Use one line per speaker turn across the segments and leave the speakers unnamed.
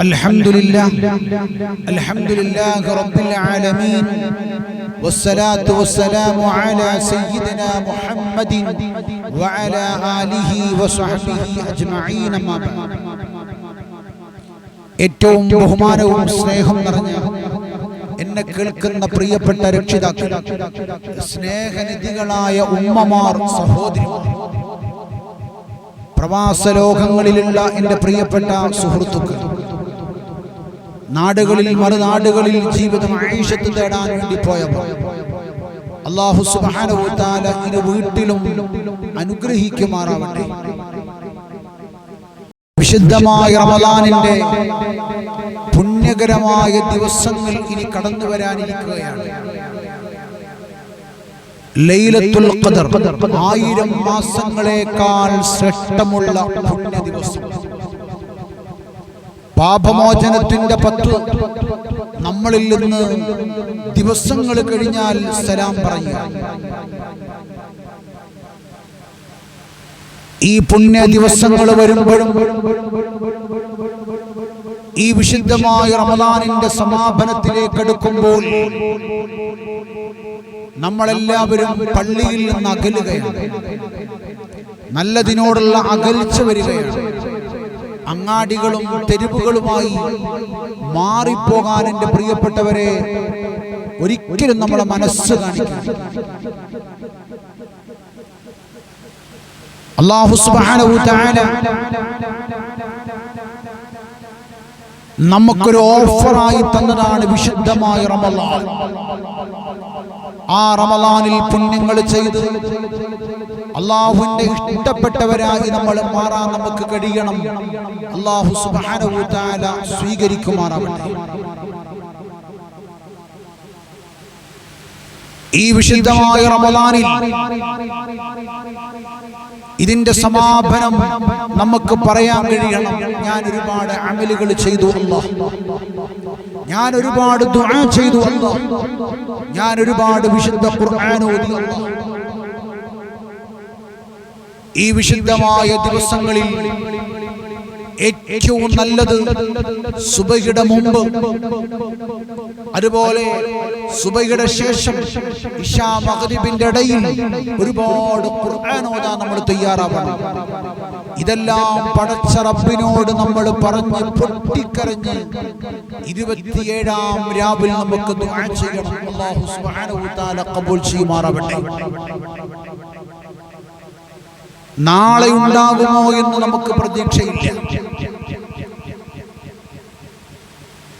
الحمد لله الحمد لله رب العالمين والصلاة والسلام على سيدنا محمد وعلى آله وصحبه أجمعين ما بعد ഏറ്റവും ബഹുമാനവും സ്നേഹം നിറഞ്ഞ എന്നെ കേൾക്കുന്ന പ്രിയപ്പെട്ട രക്ഷിതാക്കൾ സ്നേഹനിധികളായ ഉമ്മമാർ സഹോദരിമാർ പ്രവാസ ലോകങ്ങളിലുള്ള എൻ്റെ പ്രിയപ്പെട്ട സുഹൃത്തുക്കൾ നാടുകളിൽ മറുനാടുകളിൽ ജീവിതം ഭീഷത്ത് തേടാൻ വേണ്ടി പോയപ്പോൾ അള്ളാഹു സുബാനുത്താല ഇരു വീട്ടിലും അനുഗ്രഹിക്കുമാറാവട്ടെ. വിശുദ്ധമായ റമദാനിന്റെ പുണ്യകരമായ ദിവസങ്ങൾ ഇനി കടന്നു വരാനിരിക്കുകയാണ്. ലൈലത്തുൽ ഖദർ ആയിരം മാസങ്ങളെക്കാൾ ശ്രേഷ്ഠമുള്ള പുണ്യ ദിവസം പാപമോചനത്തിന്റെ പത്ത് നമ്മളിൽ നിന്ന് ദിവസങ്ങൾ കഴിഞ്ഞാൽ സലാം പറയുക. ഈ പുണ്യ ദിവസങ്ങൾ വരുമ്പോഴും ഈ വിശുദ്ധമായ റമദാനിന്റെ സമാപനത്തിലേക്ക് എടുക്കുമ്പോൾ നമ്മളെല്ലാവരും പള്ളിയിൽ നിന്ന് അകലുകയാണ്. നല്ലതിനോടുള്ള അകൽച്ച വരികയാണ്. അങ്ങാടികളും തെരുവുകളുമായി മാറിപ്പോകാൻ എന്റെ പ്രിയപ്പെട്ടവരെ ഒരിക്കലും നമ്മളെ മനസ്സ് കാണിക്കണം അള്ളാഹു നമുക്കൊരു ഓഫറായി തന്നതാണ് വിശുദ്ധമായ റമദാൻ. ആ റമലാനിൽ പുണ്യങ്ങൾ ചെയ്ത്. അള്ളാഹുവിന്റെ ഇഷ്ടപ്പെട്ടവരായി നമ്മൾ മാറാൻ നമുക്ക് കഴിയണം. അള്ളാഹു സുബ്ഹാനഹു തആല സ്വീകരിക്കുമാറാവട്ടെ. ഈ വിശുദ്ധമായ റമലാനിൽ ഇതിന്റെ സമാപനം നമുക്ക് പറയാൻ കഴിയണം. ഞാൻ ഒരുപാട് അമലുകൾ ചെയ്തു. അല്ലാഹ് ഞാൻ ഒരുപാട് ദുആ ചെയ്തു ഞാൻ ഒരുപാട് വിശുദ്ധ ഓതി ഈ വിശുദ്ധമായ ദിവസങ്ങളിൽ ഏറ്റവും നല്ലത് സുബഹിയുടെ മുമ്പ്. അതുപോലെ സുബഹിയുടെ ശേഷം ഇഷാ മഹരിബിന്റെ ഇടയിൽ ഒരുപാട് ഓതാൻ നമ്മൾ തയ്യാറാവണം. ഇതെല്ലാം പടച്ച റബ്ബിനോട് നമ്മൾ പറഞ്ഞ് പൊട്ടിക്കരഞ്ഞ് ഇരുപത്തിയേഴാം രാവിലെ നമുക്ക് ദുആ ചെയ്യണം. അല്ലാഹു സുബ്ഹാനഹു തആല ഖബൂൽ ചെയ്യുമാറാവട്ടെ. നാളെ ഉണ്ടാകുമോ എന്ന് നമുക്ക് പ്രതീക്ഷയില്ല.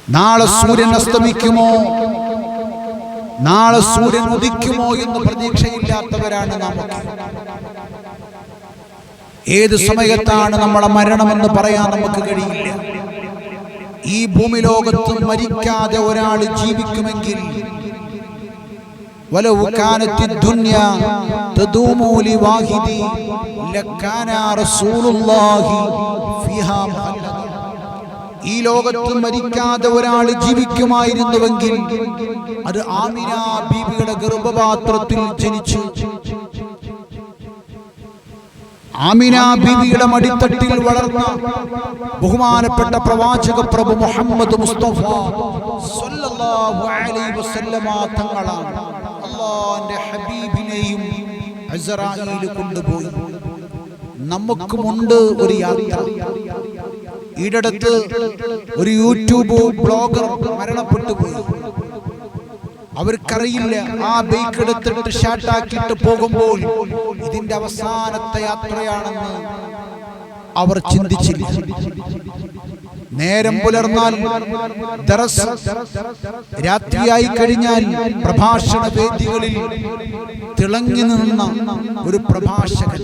നാളെ സൂര്യൻ അസ്തമിക്കുമോ? നാളെ സൂര്യൻ ഉദിക്കുമോ എന്ന് പ്രതീക്ഷയില്ലാത്തവരാണ് നമുക്ക്. ഏത് സമയത്താണ് നമ്മളെ മരണമെന്ന് പറയാൻ നമുക്ക് കഴിയില്ല. ഈ ഭൂമി ലോകത്ത് മരിക്കാതെ ഒരാൾ ജീവിക്കുമെങ്കിൽ ولو كانت الدنيا تدوم لواحد لكان رسول الله فيها مخلدا ഈ ലോകത്ത് മരിക്കാതെ ഒരാൾ ജീവിക്കുമായിരുന്നുവെങ്കിൽ അത് ആമിന ബീവിയുടെ ഗർഭപാത്രത്തിൽ ജനിച്ചു ആമിന ബീവിയുടെ മടിത്തട്ടിൽ വളർന്ന ബഹുമാനപ്പെട്ട പ്രവാചക പ്രഭു മുഹമ്മദ് മുസ്തഫ സല്ലല്ലാഹു അലൈഹി വസല്ലമ തങ്ങളാണ് അള്ളാന്റെ ഹബീബിനെയും അസ്റായീൽ കൊണ്ടുപോയി. നമുക്കുമുണ്ട് ഒരു യാത്ര. ഈടടുത്ത് ഒരു യൂട്യൂബ് ബ്ലോഗർ മരണപ്പെട്ടു പോയി. അവർക്കറിയില്ല ആ ബൈക്ക് എടുത്തിട്ട് ഷാട്ടാക്കിയിട്ട് പോകുമ്പോൾ ഇതിന്റെ അവസാനത്തെ യാത്രയാണെന്ന് അവർ ചിന്തിച്ചില്ല. നേരം പുലർന്നാൽ രാത്രിയായി കഴിഞ്ഞാൽ പ്രഭാഷണ വേദികളിൽ തിളങ്ങി നിന്ന ഒരു പ്രഭാഷകൻ.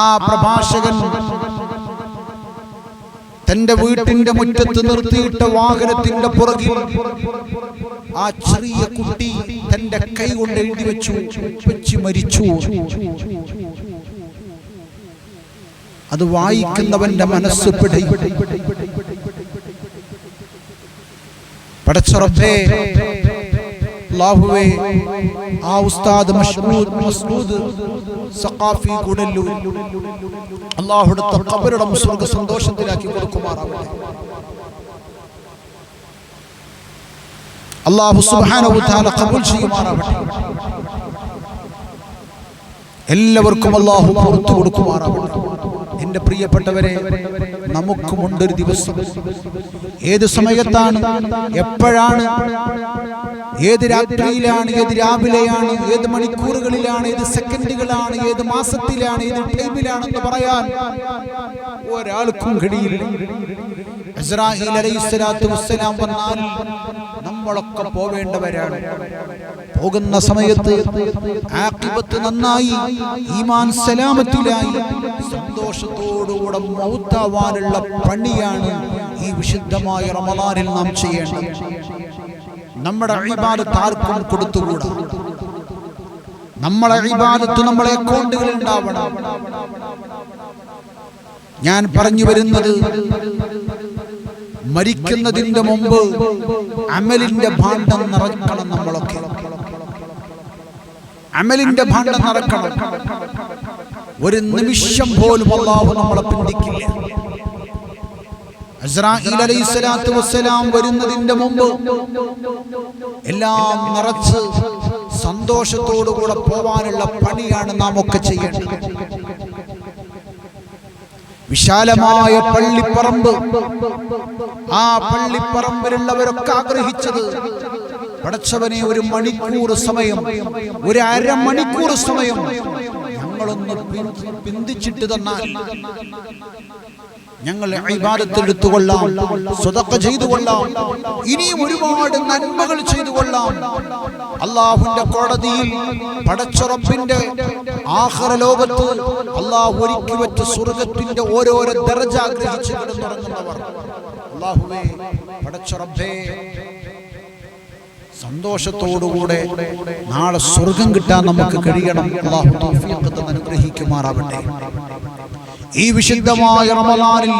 ആ പ്രഭാഷകൻ തന്റെ വീട്ടിന്റെ മുറ്റത്ത് നിർത്തിയിട്ട വാഹനത്തിന്റെ പുറകിൽ ആ ചെറിയ കുട്ടി തന്റെ കൈ കൊണ്ട് എഴുതി വെച്ചു വെച്ച് മരിച്ചു. അത് വായിക്കുന്നവന്റെ മനസ്സ് പിടയും ആ ഉസ്താദ് സഖാഫി ഗുണല്ലു. സ്വർഗ സന്തോഷത്തിലാക്കി കൊടുക്കുമാറാവട്ടെ. സുബ്ഹാനഹു തആല ഖബൂൽ എല്ലാവർക്കും അല്ലാഹു പുറത്തു കൊടുക്കുമാറാവട്ടെ. എന്റെ പ്രിയപ്പെട്ടവരെ നമുക്കുമുണ്ടൊരു ദിവസം. ഏത് സമയത്താണ്? എപ്പോഴാണ്? ഏത് രാത്രിയിലാണ്? ഏത് രാവിലെയാണ്? ഏത് മണിക്കൂറുകളിലാണ്? ഏത് സെക്കൻഡുകളാണ്? ഏത് മാസത്തിലാണ്? ഏത് ടൈമിലാണെന്ന് പറയാൻ ഒരാൾക്കും കഴിയില്ല. അലൈഹിസ്സലാത്തു വസ്സലാം വന്നാൽ നമ്മളൊക്കെ പോവേണ്ടവരാണ്. പോകുന്ന സമയത്ത് ആഖിബത്ത് നന്നായി ഈമാൻ സലാമത്തിലായി സന്തോഷത്തോടുകൂടെ മൗത്താവാനുള്ള പണിയാണ് ഈ വിശുദ്ധമായ റമദാനിൽ നാം ചെയ്യേണ്ടത്. നമ്മുടെ ഇബാദത്ത് ആർക്കും കൊടുത്തുകൂടാ. നമ്മളെ ഇബാദത്ത് നമ്മളെ അക്കൗണ്ടുകൾ ഉണ്ടാവണം. ഞാൻ പറഞ്ഞു വരുന്നത് മരിക്കുന്നതിന്റെ മുമ്പ് അമലിന്റെ ഭാണ്ഡം നിറക്കണം നമ്മളൊക്കെ. അമലിന്റെ ഭാണ്ഡം നടക്കണം ഒരു നിമിഷം പോലും അള്ളാഹു നമ്മളെ പിന്തിക്കില്ല. അലൈഹി സ്വലാത്തു വസ്സലാം വരുന്നതിന്റെ മുമ്പ് എല്ലാം നിറച്ച് സന്തോഷത്തോടുകൂടെ പോവാനുള്ള പണിയാണ് നാം ഒക്കെ ചെയ്യേണ്ടത്. വിശാലമായ പള്ളിപ്പറമ്പ്. ആ പള്ളിപ്പറമ്പിലുള്ളവരൊക്കെ ആഗ്രഹിച്ചത് പടച്ചവനെ ഒരു മണിക്കൂർ സമയം ഒരു അരമണിക്കൂർ സമയം ഞങ്ങളൊന്ന് പിന്തിച്ചിട്ട് തന്നാൽ ഞങ്ങൾ കൊള്ളാം സ്വതക്ക ചെയ്തു കൊള്ളാം ഇനിയും ഒരുപാട് നന്മകൾ ചെയ്തു കൊള്ളാം അള്ളാഹുന്റെ കോടതിയിൽ പടച്ചുറപ്പിന്റെ ആഹ്റ ലോകത്ത് അള്ളാഹു ഒരുക്കി വെച്ച സ്വർഗത്തിന്റെ ഓരോരോ ദർജ ആഗ്രഹിച്ച് കിടന്നുറങ്ങുന്നവർ. അള്ളാഹുവേ പടച്ചുറപ്പേ സന്തോഷത്തോടുകൂടെ നാളെ സ്വർഗം കിട്ടാൻ നമുക്ക് കഴിയണം. അള്ളാഹു അനുഗ്രഹിക്കുമാറാവട്ടെ. ഈ വിശുദ്ധമായ റമദാനിൽ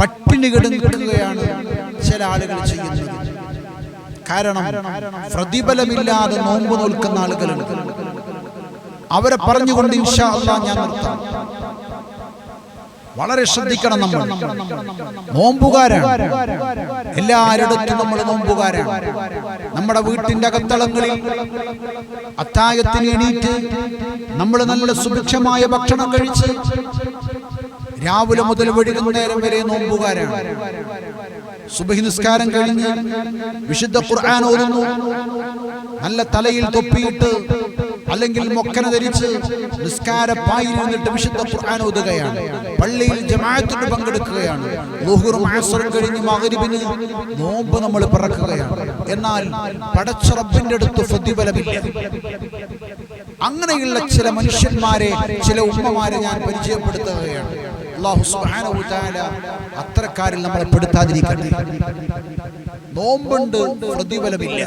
പട്ടിണി കിടക്കുകയാണ് ചില ആളുകൾ ചെയ്യുന്നത്. കാരണം പ്രതിഫലമില്ലാതെ നോമ്പ് നോൽക്കുന്ന ആളുകളുണ്ട്. അവരെ പറഞ്ഞുകൊണ്ട് ഇൻഷാ അള്ളാഹ് ഞാൻ നിർത്താം. വളരെ ശ്രദ്ധിക്കണം നമ്മൾ. നോമ്പുകാരാണ്. എല്ലാരുടെ നമ്മൾ നോമ്പുകാരാണ്. നമ്മുടെ വീട്ടിന്റെ അകത്തളങ്ങളിൽ അത്തായത്തിന് എണീറ്റ് നമ്മൾ നല്ല സുഭിക്ഷമായ ഭക്ഷണം കഴിച്ച് രാവിലെ മുതൽ വൈകുന്നേരം വരെ നോമ്പുകാരാണ്. സുബഹി നിസ്കാരം കഴിഞ്ഞ് വിശുദ്ധ ഖുർആൻ ഓതുന്നു. നല്ല തലയിൽ തൊപ്പിയിട്ട് അല്ലെങ്കിൽ മൊക്കന ധരിച്ച് നിസ്കാര പായിൽ നിന്നിട്ട് വിശുദ്ധ ഖുർആൻ ഓതുകയാണ്. പള്ളിയിൽ ജമാഅത്തിന് പങ്കെടുക്കുകയാണ്. ളുഹുറും അസ്റും കഴിഞ്ഞ് മഗ്രിബിന് നോമ്പ് നമ്മൾ പിറക്കുകയാണ്. എന്നാൽ പടച്ച റബ്ബിന്റെ അടുത്ത് പ്രതിഫലമില്ല അങ്ങനെയുള്ള ചില മനുഷ്യന്മാരെ ചില ഉമ്മമാരെ ഞാൻ പരിചയപ്പെടുത്തുകയാണ്. അള്ളാഹു സുബ്ഹാനഹു തആല അത്തരക്കാരിൽ നമ്മളെ പെടുത്താതിരിക്കട്ടെ. നോമ്പുണ്ട് പ്രതിഫലമില്ല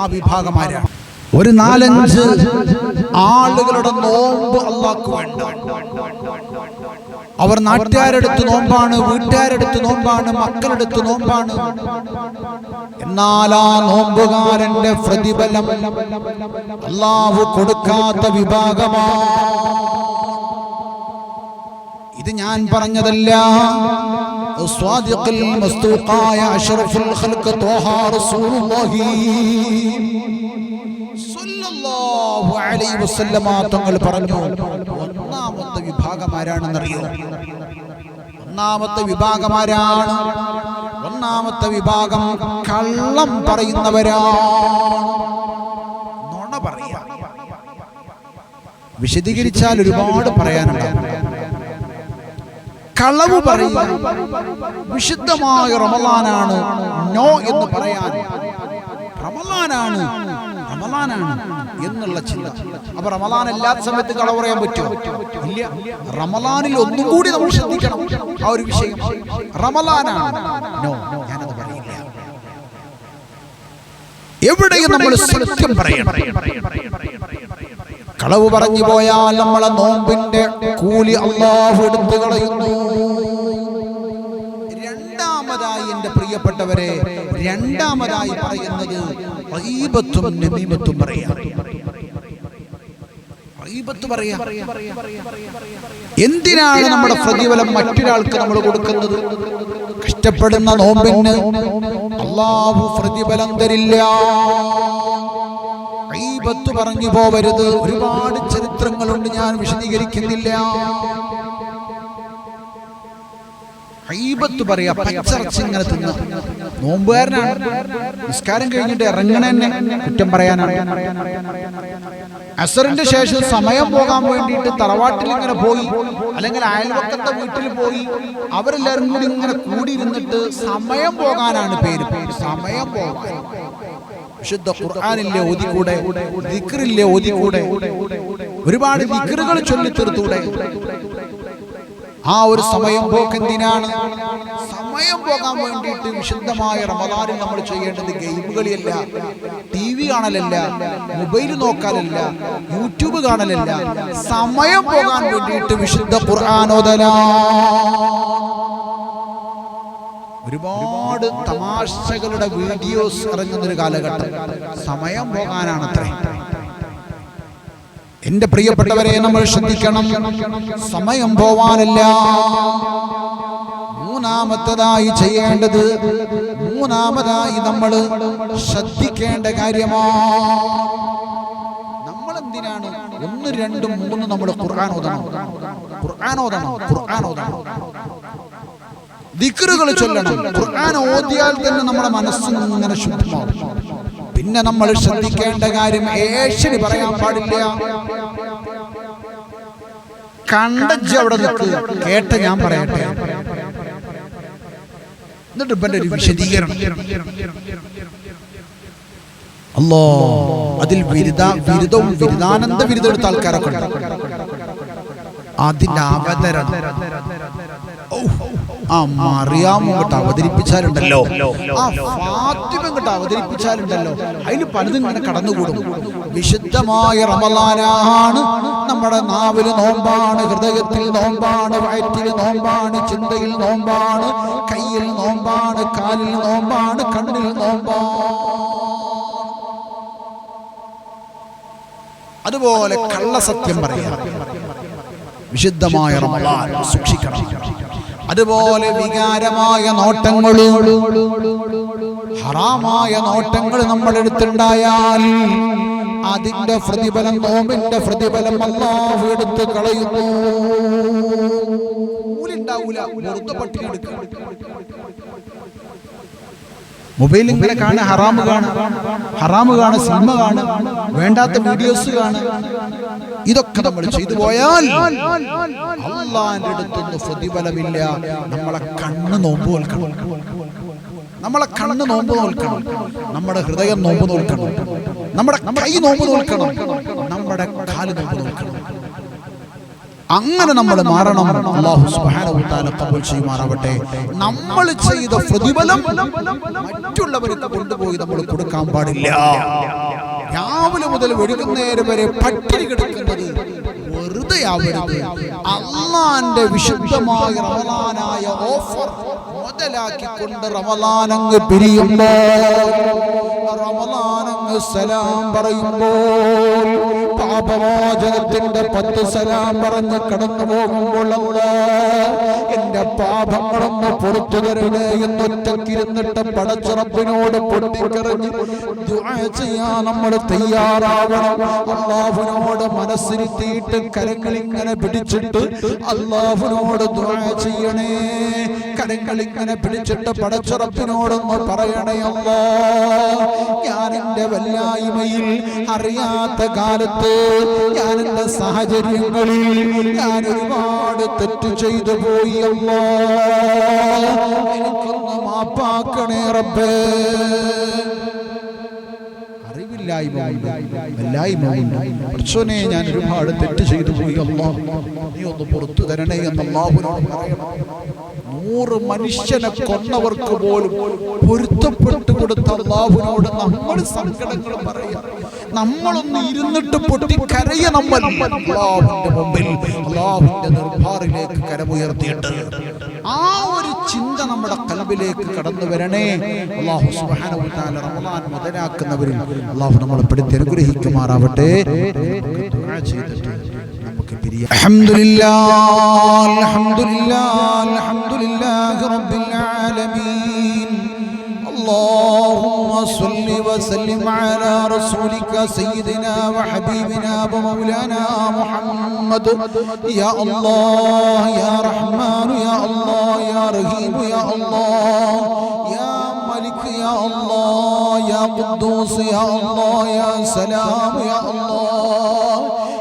ആ വിഭാഗമാരാണ് ഒരു നാലഞ്ച് ആളുകളുടെ നോമ്പ് അള്ളാഹ്ക്ക് വേണ്ട അവർ നാട്ടുകാരെടുത്ത് നോമ്പാണ് വീട്ടുകാരെടുത്ത് നോമ്പാണ് മക്കളെടുത്ത് നോമ്പാണ്. എന്നാൽ ആ നോമ്പുകാരന്റെ പ്രതിഫലം അള്ളാഹു കൊടുക്കാത്ത വിഭാഗമാ. ഇത് ഞാൻ പറഞ്ഞതല്ല. അഷ്റഫുൽ ഖൽഖ് തോഹാ റസൂലുള്ളാഹി. തങ്ങൾ പറഞ്ഞു ഒന്നാമത്തെ വിഭാഗമാരാണെന്നറിയോ ഒന്നാമത്തെ വിഭാഗമാരാണ്. ഒന്നാമത്തെ വിഭാഗം കള്ളം പറയുന്നവരാണ് നുണ പറയാ. വിശദീകരിച്ചാൽ ഒരുപാട് പറയാനുണ്ടാവും കളവ് പറയുക. വിശുദ്ധമായ റമലാനാണ് നോ എന്ന് പറയാൻ. റമലാനാണ്. റമലാനാണ്. എന്നുള്ള ചിന്ത. അപ്പൊ റമലാൻ എല്ലാ സമയത്തും കള പറയാൻ പറ്റുമോ? ഇല്ല. റമലാനിൽ ഒന്നും കൂടി നമ്മൾ ശ്രദ്ധിക്കണം. ആ ഒരു വിഷയം. റമലാനാണ് നോ ഞാനത് പറയില്ല. എവിടെയും നമ്മൾ സത്യം പറയണം. കളവ് പറഞ്ഞു പോയാൽ നമ്മളെ നോമ്പിന്റെ കൂലി അള്ളാഹു എടുത്തു കളയുന്നു. രണ്ടാമതായി എന്റെ പ്രിയപ്പെട്ടവരെ രണ്ടാമതായി പറയുന്നത് പറയാം. എന്തിനാണ് നമ്മുടെ പ്രതിഫലം മറ്റൊരാൾക്ക് നമ്മൾ കൊടുക്കുന്നത്? കഷ്ടപ്പെടുന്ന നോമ്പിന് അള്ളാഹു പ്രതിഫലം തരില്ല. പറഞ്ഞു പോവരുത്. ഒരുപാട് ചരിത്രങ്ങളുണ്ട് ഞാൻ വിശദീകരിക്കുന്നില്ല. ഹൈബത്ത് പറയാ പച്ചറച്ച് ഇങ്ങനെ തിന്ന. നോമ്പുകാരനാണ്. നിസ്കാരം കഴിഞ്ഞിട്ട് ഇറങ്ങണ തന്നെ കുറ്റം പറയാനാണ്. അസറിന്റെ ശേഷം സമയം പോകാൻ വേണ്ടിയിട്ട് തറവാട്ടിൽ ഇങ്ങനെ പോയി അല്ലെങ്കിൽ അയൽവക്കത്തെ വീട്ടിൽ പോയി അവരെല്ലാവരും കൂടി ഇങ്ങനെ കൂടിയിരുന്നിട്ട് സമയം പോകാനാണ് പേര്. പേര് സമയം പോകാൻ. വിശുദ്ധ ഖുർആാനില്ലേ ഓതിക്കൂടെ? ദിക്റില്ലേ കൂടെ ഒരുപാട് ദിക്റുകൾ ചൊല്ലിത്തീർത്തൂടെ? ആ ഒരു സമയം പോക്ക് എന്തിനാണ്? സമയം പോകാൻ വേണ്ടിയിട്ട് വിശുദ്ധമായ റമദാനിൽ നമ്മൾ ചെയ്യേണ്ടത് ഗെയിം കളിയല്ല ടി വി കാണലല്ല മൊബൈൽ നോക്കാനല്ല യൂട്യൂബ് കാണലല്ല. സമയം പോകാൻ വേണ്ടിയിട്ട് വിശുദ്ധ ഖുർആാനോദന ഒരുപാട് തമാശകളുടെ വീഡിയോസ് ഇറങ്ങുന്നൊരു കാലഘട്ടം. സമയം പോകാനാണ് അത്രേ എന്റെ പ്രിയപ്പെട്ടവരെ നമ്മൾ ശ്രദ്ധിക്കണം. സമയം പോവാനല്ല. മൂന്നാമത്തതായി ചെയ്യേണ്ടത് മൂന്നാമതായി നമ്മൾ ശ്രദ്ധിക്കേണ്ട കാര്യമാണ് നമ്മൾ എന്തിനാണ് ഒന്ന് രണ്ടും മൂന്നും നമ്മൾ ഓതണം? ഖുർആൻ ഓതണം ദിക്റുകൾ ചൊല്ലണം. ഖുർആൻ ഓതിയാൽ തന്നെ നമ്മുടെ മനസ്സിന് ഇങ്ങനെ ശുദ്ധമാവും. പിന്നെ നമ്മൾ ശ്രദ്ധിക്കേണ്ട കാര്യം ഏഷ്യന് പറയാൻ പാടില്ല. കണ്ടജ് അവിടെ കേട്ട ഞാൻ പറയട്ടെ. എന്നിട്ട് ഇപ്പന്റെ ഒരു വിശദീകരണം. അല്ലോ അതിൽ ബിരുദ ബിരുദവും ബിരുദാനന്ദ ബിരുദം എടുത്ത ആൾക്കാരൊക്കെ അതിന്റെ അവതരണം. ആ മറിയാമ ഇങ്ങോട്ട് അവതരിപ്പിച്ചാലുണ്ടല്ലോ. ആ ഫാത്തിമ ഇങ്ങോട്ട് അവതരിപ്പിച്ചാലുണ്ടല്ലോ. അതിൽ പലതും ഇങ്ങനെ കടന്നുകൂടും. വിശുദ്ധമായ റമലാനാണ് നമ്മുടെ നാവിൽ നോമ്പാണ് ഹൃദയത്തിൽ നോമ്പാണ് വയറ്റിൽ നോമ്പാണ് ചിന്തയിൽ നോമ്പാണ് കയ്യിൽ നോമ്പാണ് കാലിൽ നോമ്പാണ് കണ്ണിൽ നോമ്പാണ്. അതുപോലെ കള്ളസത്യം പറയാം. വിശുദ്ധമായ റമലാൻ സൂക്ഷിക്കണം. അതുപോലെ വികാരമായ നോട്ടങ്ങൾ ഹറാമായ നോട്ടങ്ങൾ നമ്മൾ എടുത്തുണ്ടായാൽ അതിന്റെ പ്രതിഫലം നോമ്പിന്റെ പ്രതിഫലം അല്ലാഹു എടുത്ത് കളയുന്നു. മൊബൈലിൽ മൊബൈൽ ഇങ്ങനെ കാണുക ഹറാമ് കാണുക ഹറാമ് കാണുക സിനിമ കാണുക വേണ്ടാത്ത വീഡിയോസ് കാണുക ഇതൊക്കെ നമ്മൾ ചെയ്തു പോയാൽ അള്ളാന്റെ അടുത്തൊന്നും പ്രതിഫലമില്ല നമ്മളെ കണ്ണ് നോമ്പ് നോൽക്കണം. നമ്മളെ കണ്ണ് നോമ്പ് നോൽക്കണം. നമ്മുടെ ഹൃദയം നോമ്പ് നോൽക്കണം. നമ്മുടെ കൈ നോമ്പ് നോൽക്കണം. നമ്മുടെ കാൽ നോമ്പ് നോൽക്കണം. അങ്ങനെ നമ്മൾ മാറണം. അള്ളാഹു സുബ്ഹാനഹു വതആല കബൂൽ ചെയ്യുമാറാവട്ടെ. നമ്മൾ ചെയ്ത പ്രതിഫലം മറ്റുള്ളവർക്ക് കൊണ്ടുപോയി നമ്മൾ കൊടുക്കാൻ പാടില്ല. രാവിലെ മുതൽ വെടിക്കുന്നേരം വരെ പട്ടിണി കിടക്കുന്നത് വെറുതെ ആവരുത് അള്ളാന്റെ വിശുദ്ധമായ റമലാനായ ഓഫർ മുതലാക്കിക്കൊണ്ട് റമലാനങ്ങ് പിരിയുമ്പോൾ റമലാനങ്ങ് സലാം പറയുമ്പോൾ പാപമോചനത്തിന്റെ പത്ത് സലാം പറഞ്ഞ് കടന്നു പോകുമ്പോൾ എന്റെ പാപങ്ങളൊന്ന് പുറത്തു തരണേ എന്നൊറ്റക്കിരുന്നിട്ട് പടച്ചുറപ്പിനോട് പൊട്ടിക്കറിഞ്ഞ് ചെയ്യാൻ നമ്മൾ തയ്യാറാവണം. അള്ളാഹുവിനോട് മനസ്സിരുത്തിയിട്ട് കരങ്ങളിങ്ങനെ പിടിച്ചിട്ട് അള്ളാഹുവിനോട് ചെയ്യണേ. കരങ്ങളിങ്ങനെ പിടിച്ചിട്ട് പടച്ചുറപ്പിനോടൊന്ന് പറയണേ അല്ലാ ഞാൻ എന്റെ വല്ലായ്മയിൽ അറിയാത്ത കാലത്ത് ഞാൻ എന്റെ സാഹചര്യങ്ങളിൽ ഞാൻ ഒരുപാട് തെറ്റ് ചെയ്തു പോയി അല്ലാ. എനിക്കൊന്ന് മാപ്പാക്കണേ റബ്ബേ. ഇല്ലായ്മ കൊണ്ട് വല്ലായ്മ കൊണ്ട് പഠിച്ചോനെ ഞാൻ ഒരുപാട് തെറ്റ് ചെയ്തു പോയി. അല്ലാ നീ ഒന്ന് പുറത്തു തരണേ എന്ന് അള്ളാഹുവിനോട് പറയണം. നൂറ് മനുഷ്യനെ കൊന്നവർക്ക് പോലും പൊരുത്തപ്പെട്ടു കൊടുത്ത അള്ളാഹുനോട് നമ്മൾ സങ്കടങ്ങൾ പറയാം നമ്മളൊന്ന് ഇരുന്നിട്ട് പൊട്ടി കരയ നമ്മൾ. അള്ളാഹുവിന്റെ മുമ്പിൽ അള്ളാഹുവിന്റെ നിർഭാറിലേക്ക് കരമുയർത്തിയിട്ട് ആ ഒരു ചിന്ത നമ്മുടെ കൽബിലേക്ക് കടന്നു വരണേ. അള്ളാഹു സുബാനുത്താല റമദാൻ മുതലാക്കുന്നവരിൽ അള്ളാഹു നമ്മളെ പെടുത്തി അനുഗ്രഹിക്കുമാറാവട്ടെ ചെയ്തിട്ട് നമുക്ക് പിരിയാം. അലഹമുല്ലാ അലഹമുല്ലാ അലഹമുല്ലാ റബ്ബിൽ ആലമീൻ. صل وسلم على رسولك سيدنا وحبيبنا ومولانا محمد يا الله يا رحمن يا الله يا رحيم يا الله يا ملك يا الله يا قدوس يا الله يا سلام يا الله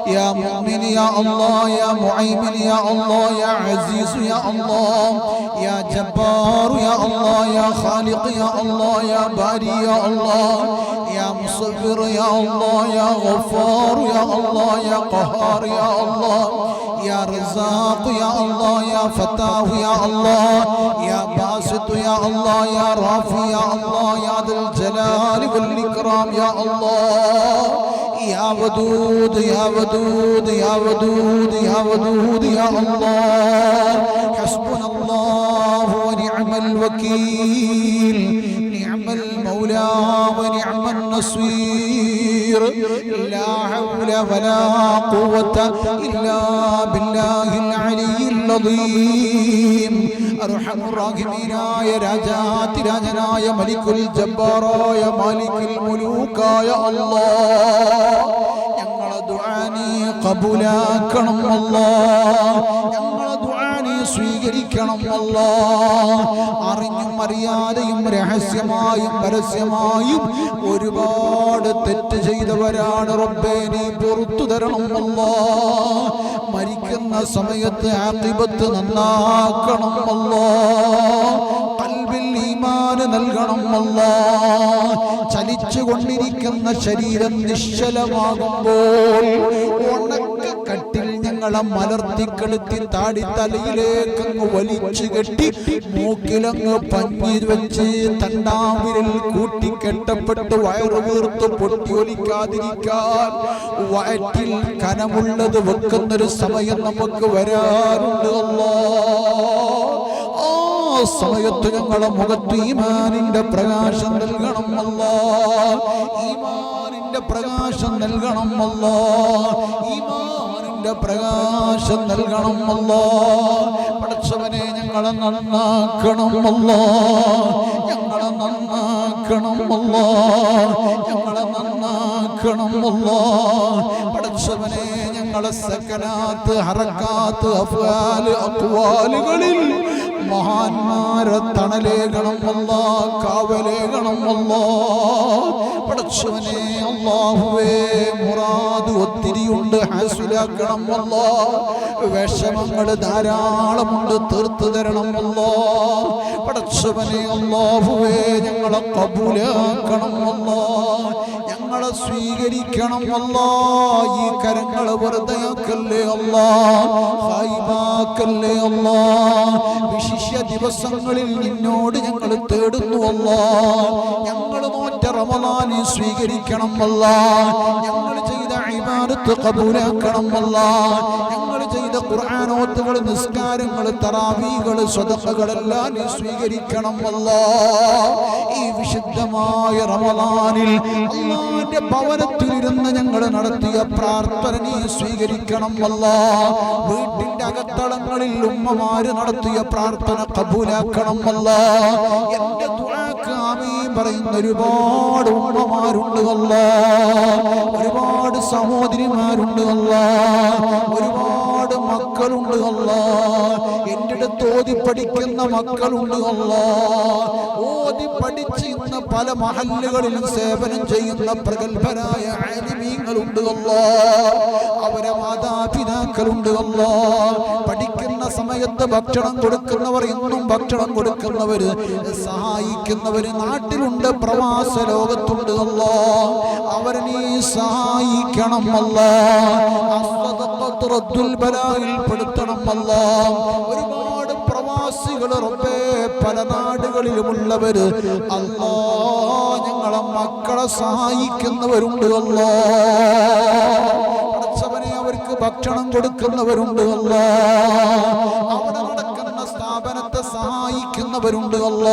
يا مؤمن يا الله يا معيمن يا الله يا عزيز يا الله يا جبار يا الله يا خالق يا الله يا باري يا الله يا مصبر يا الله يا غفار يا الله يا قهار يا الله يا رزاق يا الله يا فتاه يا الله يا باسط يا الله يا رافي يا الله يا ذا الجلال والإكرام يا الله يا ودود يا ودود يا ودود يا ودود يا الله حسبنا الله ونعم الوكيل نعم المولى ونعم النصير لا حول ولا قوة إلا بالله العلي العظيم أرحم الراحمين يا رجات رجنا يا ملك الجبار يا مالك الملوك يا الله قبولاكرم الله സ്വീകരിക്കണം അല്ല. അറിഞ്ഞും അറിയാതെയും രഹസ്യമായും പരസ്യമായും ഒരുപാട് തെറ്റ് ചെയ്തവരാണ് റബ്ബേ നീ പുറത്തു തരണം അല്ല. മരിക്കുന്ന സമയത്ത് ആഖിബത്ത് നന്നാക്കണം അല്ല. കൽവിൽ ഈമാന് നൽകണം അല്ല. ചലിച്ചുകൊണ്ടിരിക്കുന്ന ശരീരം നിശ്ചലമാകുമ്പോൾ ഞങ്ങളെ മലർത്തിക്കെളുത്തി താടി തലയിലേക്ക് വലിച്ചു കെട്ടി മൂക്കിലങ്ങ് പഞ്ഞീർ വെച്ച് തണ്ടാവിരൽ കൂട്ടിക്കെട്ടപ്പെട്ട് വയറു വീർത്ത് പൊട്ടിയൊലിക്കാതിരിക്കാൻ വയറ്റിൽ കനമുള്ളത് വെക്കുന്നൊരു സമയം നമുക്ക് വരാറുണ്ട് സമയത്ത് ഞങ്ങളെ മുഖത്ത് ഈമാനിന്റെ പ്രകാശം നൽകണം അല്ലാ. ഈമാനിന്റെ പ്രകാശം നൽകണം അല്ലാ. ഈമാനിന്റെ പ്രകാശം നൽകണം അല്ലോ. പഠിച്ചവനെ ഞങ്ങളെ നന്നാക്കണം അല്ലോ. ഞങ്ങളെ നന്നാക്കണം അല്ലോ. ഞങ്ങളെ നന്നാക്കണം അല്ലോ. പഠിച്ചവനെ ഞങ്ങളെ സക്കനാത്ത് ഹറക്കാത്ത് അഫ്വാൽ അക്വാലുകളിൽ മഹാന്മാരെ തണലേകണം അല്ലാ കാവലേകണം അല്ലാ. പടച്ചവനെ അല്ലാഹുവേ മുറാദ് ഒത്തിരിയുണ്ട് ഹാസുലാക്കണം അല്ലാ. വിഷമങ്ങൾ ധാരാളമുണ്ട് തീർത്തു തരണം അല്ലാ. പടച്ചവനെ അല്ലാഹുവേ ഞങ്ങളെ കബൂലാക്കണം അല്ലാ. ഞങ്ങളെ സ്വീകരിക്കണം. അല്ലാ ഈ കരങ്ങളെ വെറുതെ ആക്കല്ലേ അല്ലാ ഹായിമാക്കല്ലേ അല്ലാ വിശിഷ്യ ദിവസങ്ങളിൽ നിന്നോട് ഞങ്ങൾ തേടുന്നു അല്ലാ ഞങ്ങൾ നോറ്റ റമദാനെ സ്വീകരിക്കണം അല്ലാ ഞങ്ങൾ ചെയ്ത ഇബാദത്ത് കബൂലാക്കണം അല്ലാ ഞങ്ങൾ ചെയ്ത ഖുർആാനോത്തുകൾ നിസ്കാരങ്ങൾ തറാവീകൾ സ്വതകളെല്ലാം നീ സ്വീകരിക്കണം അല്ലാ ഈ വിശുദ്ധമായ റമദാനിൽ അള്ളാന്റെ ഭവനത്തിലിരുന്ന് ഞങ്ങൾ നടത്തിയ പ്രാർത്ഥന നീ സ്വീകരിക്കണം അല്ലാ വീട്ടിന്റെ അകത്തളങ്ങളിൽ ഉമ്മമാര് നടത്തിയ പ്രാർത്ഥന കബൂലാക്കണം അല്ലാ എന്റെ പറയുന്ന ഒരുപാട് ഉമ്മമാരുണ്ട് അല്ല ഒരുപാട് സഹോദരിമാരുണ്ട് അല്ല ഒരുപാട് മക്കളുണ്ട് അല്ല എന്റെ അടുത്ത് ഓതി പഠിക്കുന്ന മക്കളുണ്ട് അല്ല ഓതി പഠിച്ച് ഇന്ന് പല മഹല്ലുകളിലും സേവനം ചെയ്യുന്ന പ്രഗത്ഭരായ ആലിമീങ്ങളുണ്ട് അല്ല അവരെ മാതാപിതാക്കളുണ്ട് അല്ല സമയത്ത് ഭക്ഷണം കൊടുക്കുന്നവർ ഇന്നും ഭക്ഷണം കൊടുക്കുന്നവര് സഹായിക്കുന്നവര് നാട്ടിലുണ്ട് പ്രവാസ ലോകത്തുണ്ട്. അവരെ നീ സഹായിക്കണം അല്ല. പെടുത്തണം ഒരുപാട് പ്രവാസികൾ പല നാടുകളിലുമുള്ളവര് അല്ലാ ഞങ്ങളെ മക്കളെ സഹായിക്കുന്നവരുണ്ട് അല്ലാ. ഭക്ഷണം കൊടുക്കുന്നവരുണ്ട് അല്ല. അവിടെ നടക്കുന്ന സ്ഥാപനത്തെ സഹായിക്കുന്നവരുണ്ട് അല്ല.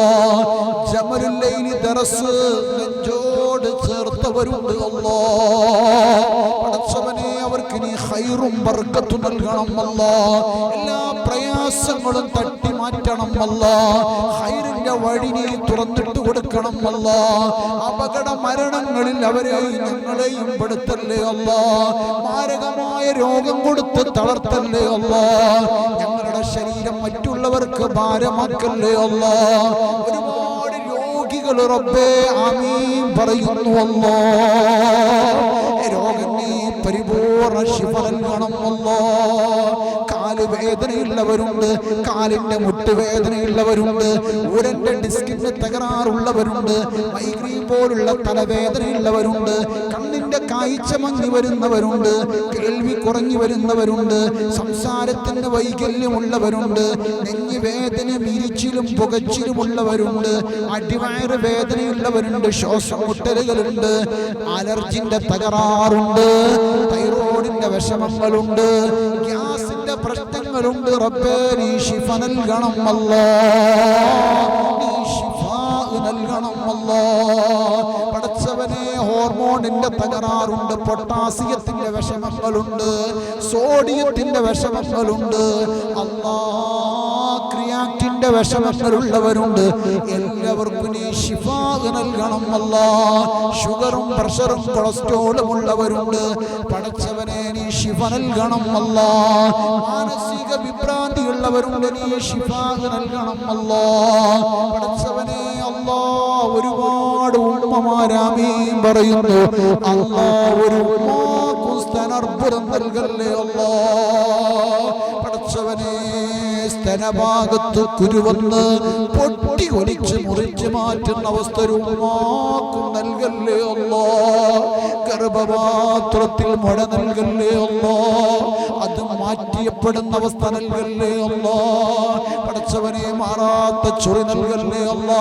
ജമലുല്ലൈലി ദറസ് നെഞ്ചോട് ചേർത്തവരുണ്ട് അല്ലാ. പടച്ചവനെ അവർക്ക് നീ ഹൈറും നൽകണം അല്ലാ. എല്ലാ പ്രയാസങ്ങളും തട്ടി മാറ്റണം അല്ല. ഹൈറിന്റെ വഴി നീ തുറന്നിട്ട് കൊടുക്കണം അല്ല. അപകട മരണങ്ങളിൽ അവരെ ഞങ്ങളെയും പെടുത്തല്ലേ അല്ല. മാരകമായ രോഗം കൊടുത്ത് തളർത്തല്ലേ അല്ല. ഞങ്ങളുടെ ശരീരം മറ്റുള്ളവർക്ക് ഭാരമാക്കല്ലേ അല്ല. ഒരുപാട് രോഗികൾ റബ്ബേ ആമീൻ പറയുന്നു അല്ലോ. രോഗം നീ പരിപൂർണ ശിവ നൽകണം അല്ലോ. വേദനയുള്ളവരുണ്ട് കാലിന്റെ മുട്ടുവേദനയുള്ളവരുണ്ട് ഉരന്റെ ഡിസ്കിന് തകരാറുള്ളവരുണ്ട് മൈഗ്രീൻ പോലുള്ള തലവേദനയുള്ളവരുണ്ട് കണ്ണിന്റെ കാഴ്ച മങ്ങി വരുന്നവരുണ്ട് കേൾവി കുറഞ്ഞു വരുന്നവരുണ്ട് സംസാരത്തിന് വൈകല്യമുള്ളവരുണ്ട് നെഞ്ഞി വേദന മിരിച്ചിലും പുകച്ചിലുമുള്ളവരുണ്ട് അടിവയറ് വേദനയുള്ളവരുണ്ട് ശ്വാസം മുട്ടലുകളുണ്ട് അലർജിന്റെ തകരാറുണ്ട് തൈറോയിഡിന്റെ വിഷമങ്ങളുണ്ട് ഗ്യാസിന്റെ പ്രശ്നങ്ങളുണ്ട് റബ്ബേ നീ ശിഫ നൽകണം അല്ലോ നീ ശിഫ നൽകണം അല്ലോ പടച്ചവനെ ഹോർമോണിന്റെ തകരാറുണ്ട് പൊട്ടാസ്യത്തിന്റെ വിഷമങ്ങളുണ്ട് സോഡിയത്തിന്റെ വിഷമങ്ങളുണ്ട്. അല്ലാ വിഷമങ്ങളുള്ളവരുണ്ട്. എല്ലാവർക്കും നീ ശിഫാ നൽകണം അല്ല. ഷുഗറും പ്രഷറും കൊളസ്ട്രോളും ഉള്ളവരുണ്ട്. പടച്ചവനെ നീ ശിഫ നൽകണം അല്ല. മാനസിക വിഭ്രാന്തി ഉള്ളവരുണ്ട്. നീ ശിഫാ നൽകണം അല്ല. പടച്ചവനെ അല്ല ഒരുപാട് ഉമ്മമാരാമീൻ പറയുന്നു. അല്ല ഒരു ഉമ്മാക്കും സ്തനർബുദം നൽകല്ലേ അല്ല. പടച്ചവനെ സ്തനഭാഗത്ത് കുരുവന്ന് പൊട്ടി ഒലിച്ച് മുറിച്ച് മാറ്റുന്ന അവസ്ഥ രൂപമാക്കും നൽകല്ലേ ഒന്നോ ഗർഭപാത്രത്തിൽ മഴ നൽകല്ലേ അത് മാറ്റിയപ്പെടുന്ന അവസ്ഥ നൽകല്ലേ അല്ലോ? പടച്ചവനെ മാറാത്ത ചൊറി നൽകല്ലേ അല്ലോ?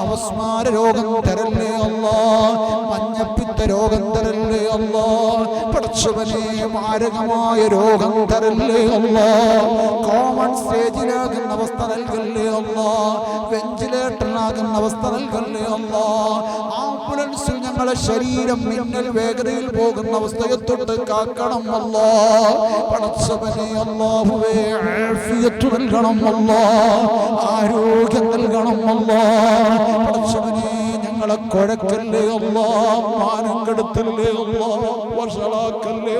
അവസ്മാര രോഗം തരല്ലേ അല്ലോ? മഞ്ഞപ്പിത്ത രോഗം തരല്ലേ അല്ലോ? പടച്ചവനെ മാരകമായ രോഗം തരല്ലേ അല്ലോ? കോമൺ സ്റ്റേജിലാകുന്ന അവസ്ഥ നൽകല്ലേ അല്ലോ? വെന്റിലേറ്ററിലാകുന്ന അവസ്ഥ നൽകല്ലേ അല്ലോ? ആംബുലൻസിൽ ഞങ്ങളെ ശരീരം മിന്നൽ വേഗതയിൽ പോകുന്ന അവസ്ഥയെ തൊട്ട് കാക്കണം അല്ലാഹുവേ ആഫിയത്ത് നൽകണം ആരോഗ്യം നൽകണം പടച്ചവനെ ഞങ്ങളെ കുഴക്കല്ലേ അല്ലോ. മാനം കെടുത്തല്ലേ അല്ലോ. വഷളാക്കല്ലേ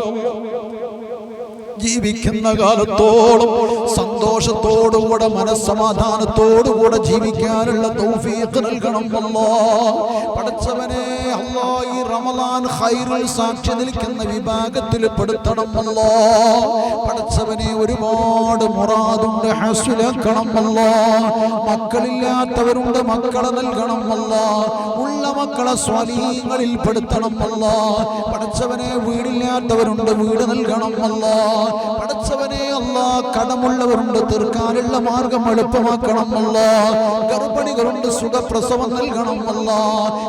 ജീവിക്കുന്ന കാലത്തോളം സന്തോഷത്തോടുകൂടെ മനസ്സമാധാനത്തോടുകൂടെ ജീവിക്കാനുള്ള തൗഫീഖ് നൽകണം. അല്ലാ പഠിച്ചവനെ അല്ലാ ഈ റമദാൻ ഖൈറിൽ സാക്ഷി നിൽക്കുന്ന വിഭാഗത്തിൽ പെടുത്തണം. അല്ലാ പഠിച്ചവനെ ഒരുപാട് മുറാദുണ്ട് ഹസുലാക്കണം. അല്ലാ മക്കളില്ലാത്തവരുണ്ട് മക്കളെ നൽകണം. അല്ലാ ഉള്ള മക്കളെ സ്വലീങ്ങളിൽ പെടുത്തണം. അല്ലാ പഠിച്ചവനെ വീടില്ലാത്തവരുണ്ട് വീട് നൽകണം. അല്ലാ പടച്ചവനെ അല്ല കടമുള്ളവരുണ്ട് തീർക്കാനുള്ള മാർഗം എളുപ്പമാക്കണം അല്ല ഗർഭിണികളുണ്ട് സുഖപ്രസവം നൽകണം അല്ല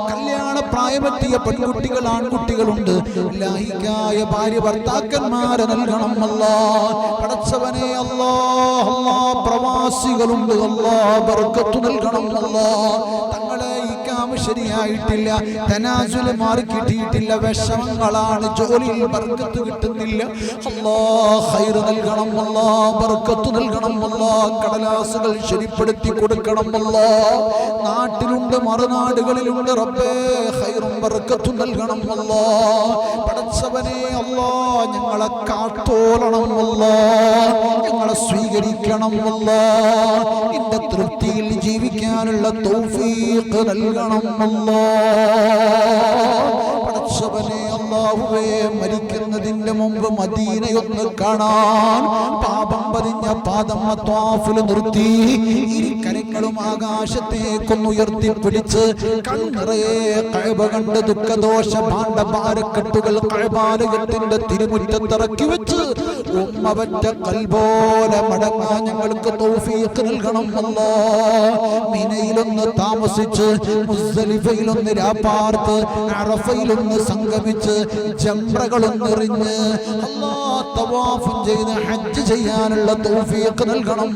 കല്യാണ പ്രായമെത്തിയ പെൺകുട്ടികൾ ആൺകുട്ടികളുണ്ട്. ലാഹികായ ഭാര്യ ഭർത്താക്കന്മാരെ നൽകണം അല്ലാ. പടച്ചവനെ അല്ലാ അല്ലാ പ്രവാസികളുണ്ട് അല്ലാ ബർക്കത്ത് നൽകണം അല്ലാ. തങ്ങളെ ഇക്കാമ ശരിയായിട്ടില്ല തനാസുല മാറി കിട്ടിയിട്ടില്ല വിഷമങ്ങളാണ് ജോലിയിൽ ബർക്കത്ത് കിട്ടുന്നില്ല. അല്ലാ ഹൈർ നൽകണം അല്ലാ ബർക്കത്ത് നൽകണം അല്ലാ. കടലാസുകൾ ശരിപ്പെടുത്തി കൊടുക്കണം അല്ലാ. നാട്ടിലുണ്ട് മറുനാടുകളിലുണ്ട് റബ്ബേ. ഹൈറും ബർക്കത്തും നൽകണം അല്ലാ. പടച്ചവനെ അല്ലാ ഞങ്ങളെ കാത്തോളണം അല്ലാ. ഞങ്ങളെ സ്വീകരിക്കണം അല്ലാ. നിന്റെ തൃപ്തിയിൽ ജീവിക്കാനുള്ള തൗഫീഖ് നൽകണം അല്ലാ. പടച്ചവനെ അള്ളാഹുവേ മരിക്കുന്നതിന്റെ മുമ്പ് മദീനയൊന്ന് കാണാൻ പാപം പതിഞ്ഞ പാദം ത്വാഫിൽ നിർത്തി. ഇരു ആകാശത്തേക്കൊന്ന് ഉയർത്തി പിടിച്ച് കണ്ണറയെ കഴബ കണ്ട് ദുഃഖദോഷ ഭാണ്ഡഭാരക്കെട്ടുകൾ കഴബാലയത്തിന്റെ തിരുമുറ്റത്തിറക്കി വെച്ച് ഉമ്മവറ്റ കൽപോലെ മടങ്ങാൻ ഞങ്ങൾക്ക് തൗഫീഖ് നൽകണം എന്നോ മിനയിലൊന്ന് താമസിച്ച് മുസ്ലിഫയിലൊന്ന് രാപ്പാർത്ത് അറഫയിലൊന്ന് സംഗമിച്ച് ചെമ്പ്രകളും നിറഞ്ഞ് തവാഫും ചെയ്ത് ഹജ്ജ് ചെയ്യാനുള്ള തോഫിയൊക്കെ നൽകണം.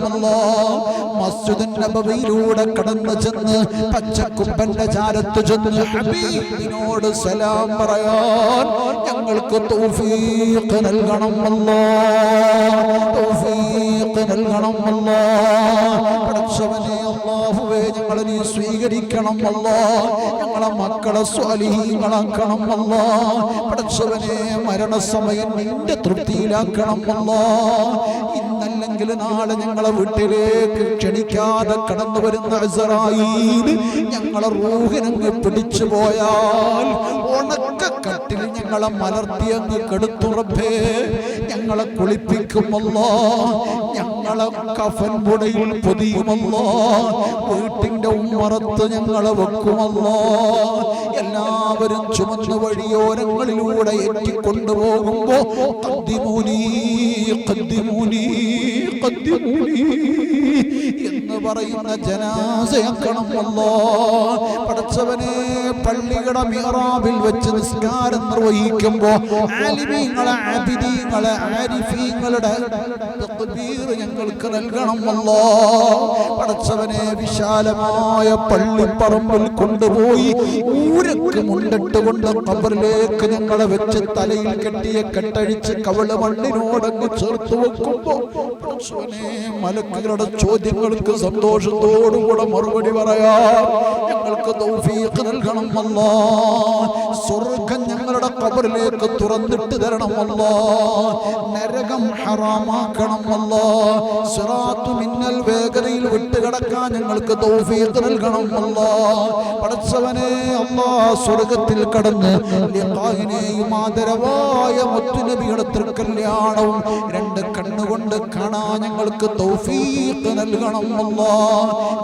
മസ്ജിദ് നബവിയിലൂടെ കടന്നു ചെന്ന് പച്ചക്കുപ്പന്റെ ചാരത്ത് ചെന്ന് ഹബീബിനോട് സലാം പറയാൻ ഞങ്ങൾക്ക് തൗഫീഖ് നൽകണം. തൗഫീഖ് നൽകണം. അല്ലാ ഞങ്ങളെ നീ സ്വീകരിക്കണം അല്ലോ. ഞങ്ങളെ മക്കളെ സ്വാലിഹീങ്ങളാക്കണം അല്ലോ. പഠിച്ചവനെ മരണസമയം നിന്റെ തൃപ്തിയിലാക്കണം അല്ലോ. ഇന്നല്ലെങ്കിൽ നാളെ ഞങ്ങളെ വീട്ടിലേക്ക് ക്ഷണിക്കാതെ കടന്നു വരുന്ന അസറായി ഞങ്ങളെ റൂഹിനങ്ങ് പിടിച്ചു പോയാൽ ഉണക്കക്കട്ടിൽ ഞങ്ങളെ മലർത്തി അങ്ങ് കെടുത്തുറപ്പേ. ഞങ്ങളെ കുളിപ്പിക്കുമല്ലോ ഞങ്ങളെ കഫൻ പുടയിൽ പൊതിയുമല്ലോ വീട്ടിന്റെ ഉമ്മറത്ത് ഞങ്ങളെ വെക്കുമല്ലോ. എല്ലാവരും ചുമന്ന വഴിയോരങ്ങളിലൂടെ എത്തിക്കൊണ്ടുപോകുമ്പോ എന്ന് പറയുന്ന ജനാശയക്കണമല്ലോ പഠിച്ചവനെ പള്ളിയുടെ മിറാബിൽ വെച്ച് നിസ്കാരം നിർവഹിക്കുമ്പോ ആലിമീങ്ങളെ ആരിഫീങ്ങളുടെ തക്ബീർ ഞങ്ങൾക്ക് നൽകണമല്ലോ. പടച്ചവനെ വിശാലമായ പള്ളിപ്പറമ്പിൽ കൊണ്ടുപോയി ഊരക്ക് മുണ്ടിട്ടുകൊണ്ട് കബറിലേക്ക് ഞങ്ങളെ വെച്ച് തലയിൽ കെട്ടിയ കെട്ടഴിച്ച് കവൾ മണ്ണിനോടങ്ങ് ചേർത്ത് വെക്കുമ്പോ മലക്കുകളുടെ ചോദ്യങ്ങൾക്ക് സന്തോഷത്തോടുകൂടെ മറുപടി പറയാം. ഞങ്ങൾക്ക് നൽകണം അല്ലാ സ്വർഗം ഞങ്ങളുടെ കബറിലേക്ക് തുറന്നിട്ട് തരണമല്ലോ. നരകം ഹറാമാക്കണമല്ലോ. സിറാത്തു മിന്നൽ വേഗതയിൽ വിട്ടുകിടക്കാൻ ഞങ്ങൾക്ക് തൗഫീഖ് നൽകണമല്ലോ. പടച്ചവനെ അല്ലാ സ്വർഗത്തിൽ കടന്ന് ആദരവായ മുത്തുനബിയുടെ തൃക്കല്യാണവും രണ്ട് നിന്റെ കണ്ണുകൊണ്ട് കാണാൻ ഞങ്ങൾക്ക് തൗഫീഖ് നൽകണം അല്ലാ.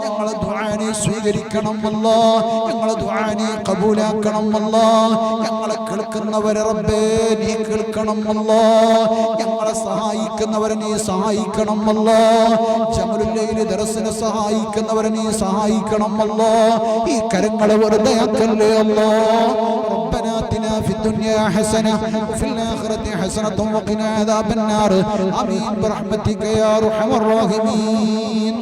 ഞങ്ങളെ ദുആനെ സ്വീകരിക്കണം അല്ലാ. ഞങ്ങളെ ദുആനെ കബൂലാക്കണം അല്ലാ. ഞങ്ങളെ കേൾക്കുന്നവരെ റബ്ബേ നീ കേൾക്കണം അല്ലാ. ഞങ്ങളെ സഹായിക്കുന്നവരെ നീ സഹായിക്കണം അല്ലാ. ജമലുല്ലയിലെ ദർസിനെ സഹായിക്കുന്നവരെ നീ സഹായിക്കണം അല്ലാ. ഈ കരങ്ങളെ വെറുതെ അല്ലേ അല്ലോ? الدنيا حسنة وفي الآخرة حسنة وقنا عذاب النار. آمين برحمتك يا أرحم الراحمين.